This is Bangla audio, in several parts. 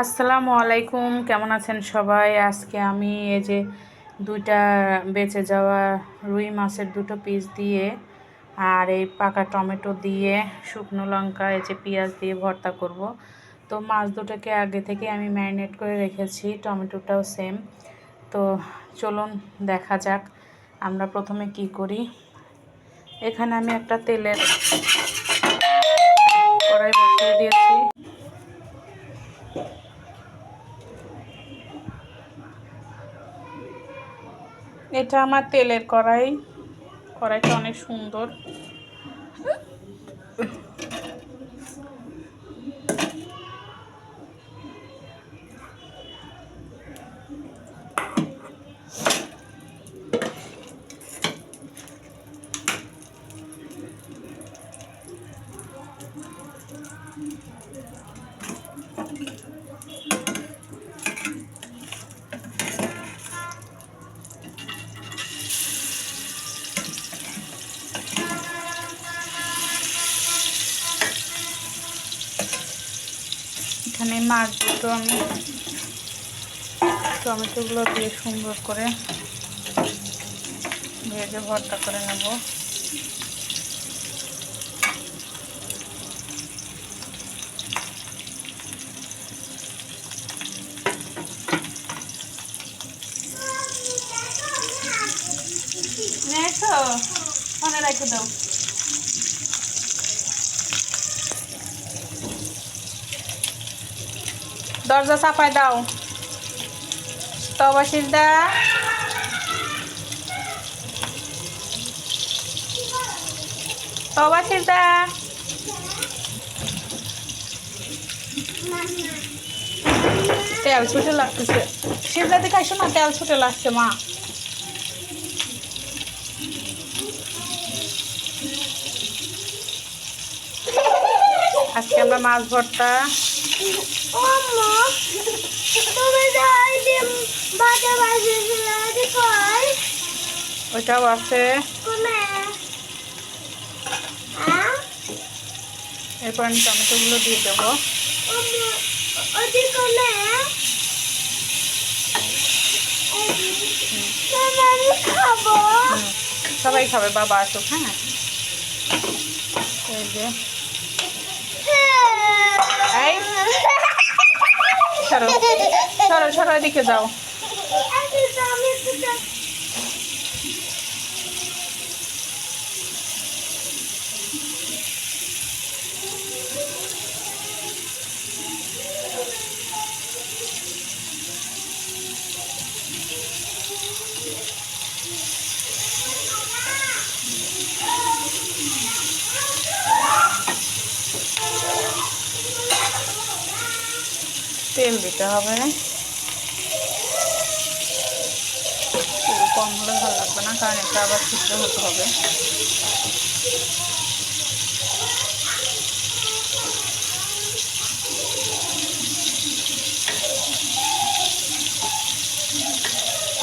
আসসালামু আলাইকুম, কেমন আছেন সবাই? আজকে আমি এই যে দুইটা বেঁচে যাওয়া রুই মাছের দুটো পিস দিয়ে আর এই পাকা টমেটো দিয়ে শুকনো লঙ্কা, এই যে পেঁয়াজ দিয়ে ভর্তা করব। তো মাছ দুটোকে আগে থেকে আমি ম্যারিনেট করে রেখেছি, টমেটোটাও সেম তো চলুন দেখা যাক আমরা প্রথমে কি করি। এখানে আমি একটা তেলের কড়াই বসিয়ে দিয়েছি। এটা আমার তেলের কড়াই। কড়াইটা অনেক সুন্দর। এখানে মাছ দুটো আমি টমেটোগুলো দিয়ে সুন্দর করে ভেজে ভর্তা করে নেব। মনে রেখে দাও। দরজা চাপাই দাও। তবাসির দা তবাসির দা তেল ছুটে লাগতেছে। শিবরাতে খাইছো না, তেল ছুটে লাগছে, মা। আজকে আমরা মাছ ভর্তা। ওইটাও আছে। এরপর আমি টমেটোগুলো দিয়ে দেবো। সবাই খাবে বাবা আসুক হ্যাঁ? এই যে। এই। সরো সরো এদিকে যাও। তেল দিতে হবে। কম হলে ভালো লাগবে না, কারণ এটা আবার সিদ্ধ হতে হবে।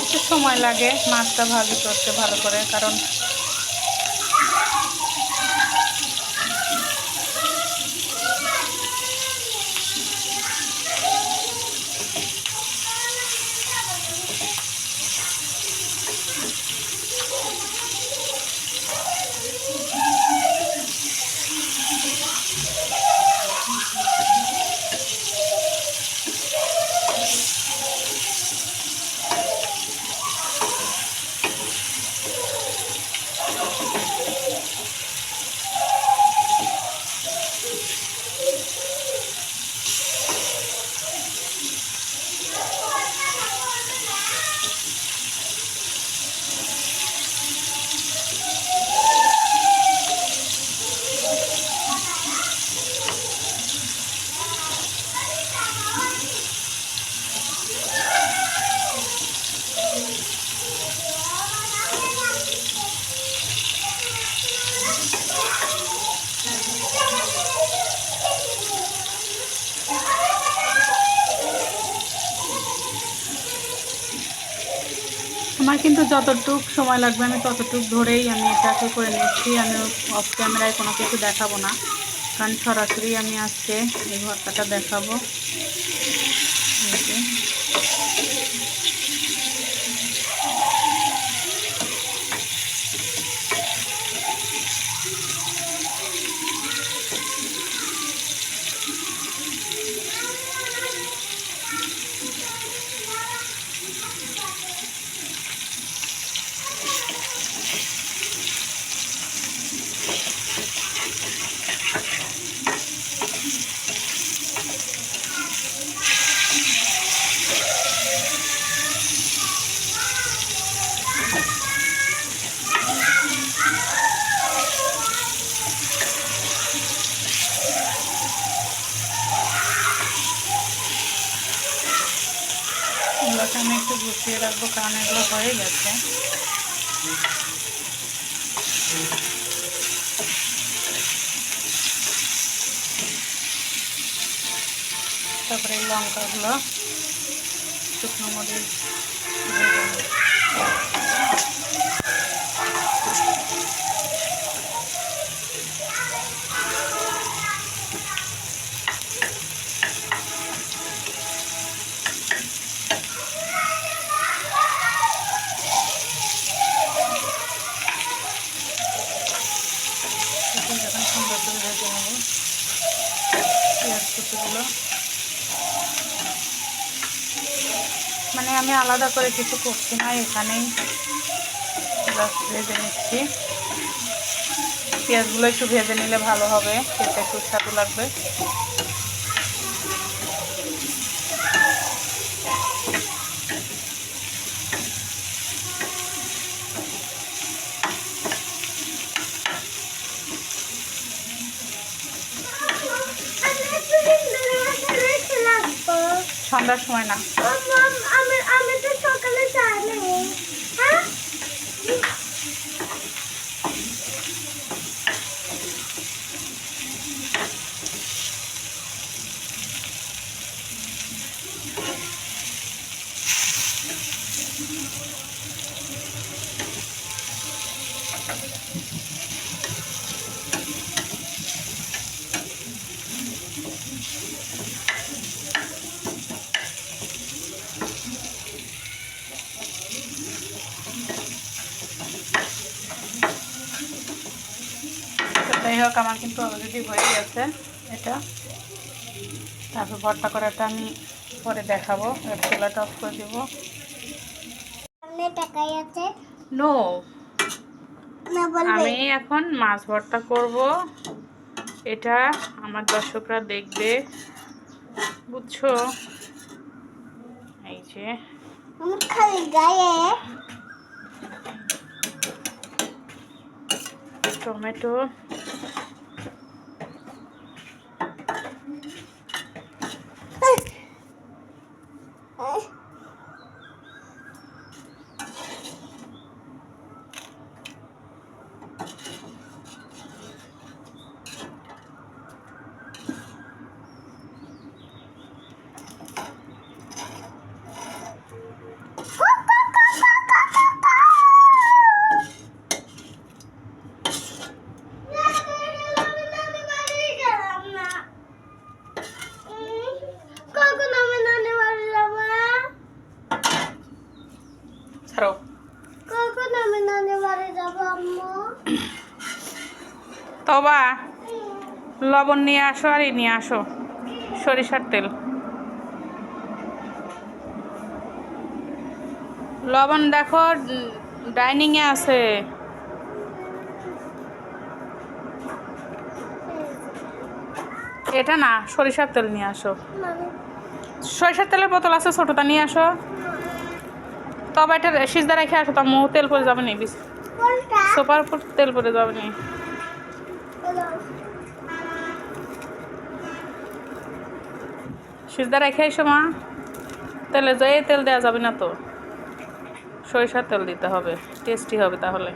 একটু সময় লাগে মাছটা ভাজি করতে ভালো করে, কারণ আমার কিন্তু যতটুক সময় লাগবে, আমি ততটুক ধরেই আমি এটাকে করে নিচ্ছি। আমি অফ ক্যামেরায় কোনো কিছু দেখাবো না। কারণ সরাসরি আমি আজকে এই ভর্তাটা দেখাবো। এগুলোকে আমি একটু গুছিয়ে রাখব কারণ এগুলো হয়ে গেছে। তারপরে লঙ্কাগুলো শুকনো মরিচ মানে আমি আলাদা করে কিছু করছি না, এখানেই ভেজে নিচ্ছি। পেঁয়াজগুলো একটু ভেজে নিলে ভালো হবে, খেতে সুস্বাদু লাগবে। সন্ধ্যার সময় না। আমি আমি তো সকালে জানি হ্যাঁ তো যাই হোক আমার কিন্তু অলরেডি হয়ে গেছে এটা। তারপর ভর্তা করাটা আমি পরে দেখাবো। চুলাটা অফ করে দেবো। নো আমি এখন মাছ ভর্তা করব। এটা আমার দর্শকরা দেখবে। বুঝছ? এই যে। খালি গায়ে। টমেটো কখন আমি নানি বাড়ি যাব ছাড়ো কখন আমি নানি বাড়ি যাব আম্মু? তবা লবণ নিয়ে আসো আর নিয়ে আসো সরিষার তেল। লবণ দেখো ডাইনিংয়ে আছে। এটা না সরিষার তেল নিয়ে আসো। সরিষার তেলের বোতল আছে ছোটোটা নিয়ে আসো। তবে এটা সিজদা রেখে আসো তো মো তেল পরে যাবে নি কোনটা? সোপার উপর তেল পরে যাবে নি। সিজদা রেখে এসো মা। তেলে যাই তেল দেওয়া যাবে না তো। সরিষার তেল দিতে হবে টেস্টি হবে তাহলে।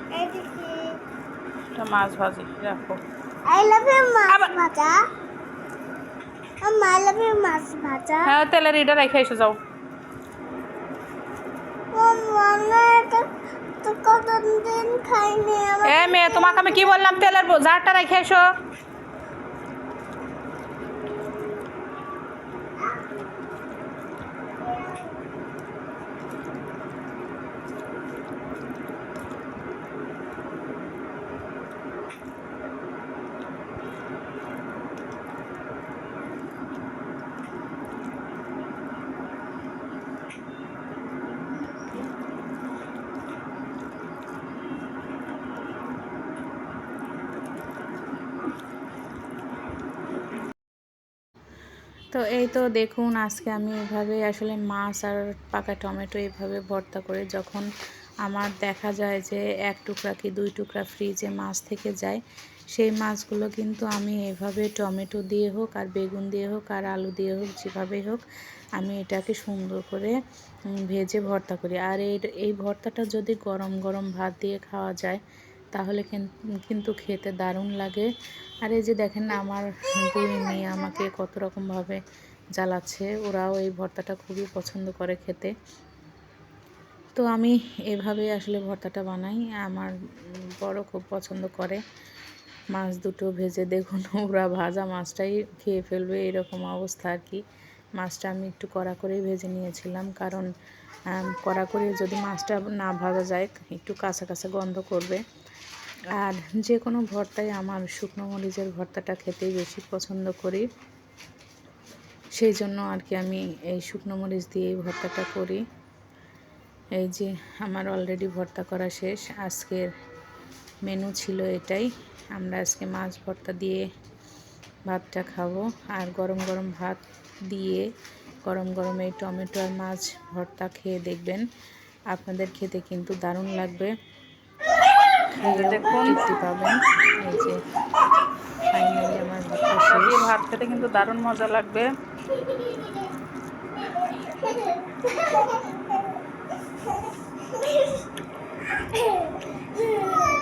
এটা মাছ ভাজি রাখো। হ্যাঁ তেলের এটা রেখে এসে যাও ও মনে তো তো কতদিন খাইনি আমার এ মেয়ে তোমাকে আমি কি বললাম? তেলের জারটা রেখে এসো। তো এই তো দেখুন, আজকে আমি এভাবে আসলে মাছ আর পাকা টমেটো এইভাবে ভর্তা করে যখন আমার দেখা যায় যে এক টুকরা কি দুই টুকরা ফ্রিজে মাছ থেকে যায়, সেই মাছগুলো কিন্তু আমি এভাবে টমেটো দিয়ে হোক আর বেগুন দিয়ে হোক আর আলু দিয়ে হোক, যেভাবে হোক আমি এটাকে সুন্দর করে ভেজে ভর্তা করি। আর এই ভর্তাটা যদি গরম গরম ভাত দিয়ে খাওয়া যায় তাহলে কিন- কিন্তু খেতে দারুণ লাগে। আর এই যে দেখেন আমার দুই মেয়ে আমাকে কত রকমভাবে জ্বালাচ্ছে। ওরাও এই ভর্তাটা খুবই পছন্দ করে খেতে। তো আমি এভাবেই আসলে ভর্তাটা বানাই। আমার বড় খুব পছন্দ করে। মাছ দুটো ভেজে দেখুন, ওরা ভাজা মাছটাই খেয়ে ফেলবে এরকম অবস্থা আর কি। মাছটা আমি একটু কড়া করেই ভেজে নিয়েছিলাম। কারণ কড়া করে যদি মাছটা না ভাজা যায়, একটু কাঁচা কাঁচা গন্ধ করবে। আর যে কোনো ভর্তায় আমার শুকনো মরিচের ভর্তাটা খেতেই বেশি পছন্দ করি। সেই জন্য আর কি আমি এই শুকনো মরিচ দিয়ে এই ভর্তাটা করি। এই যে আমার অলরেডি ভর্তা করা শেষ, আজকের মেনু ছিল এটাই। আমরা আজকে মাছ ভর্তা দিয়ে ভাতটা খাব আর গরম গরম ভাত দিয়ে গরম গরম এই টমেটো আর মাছ ভর্তা খেয়ে দেখবেন। আপনাদের খেতে কিন্তু দারুণ লাগবে। খেয়ে তৃপ্তি ভাত খেতে কিন্তু দারুণ মজা লাগবে Yeah.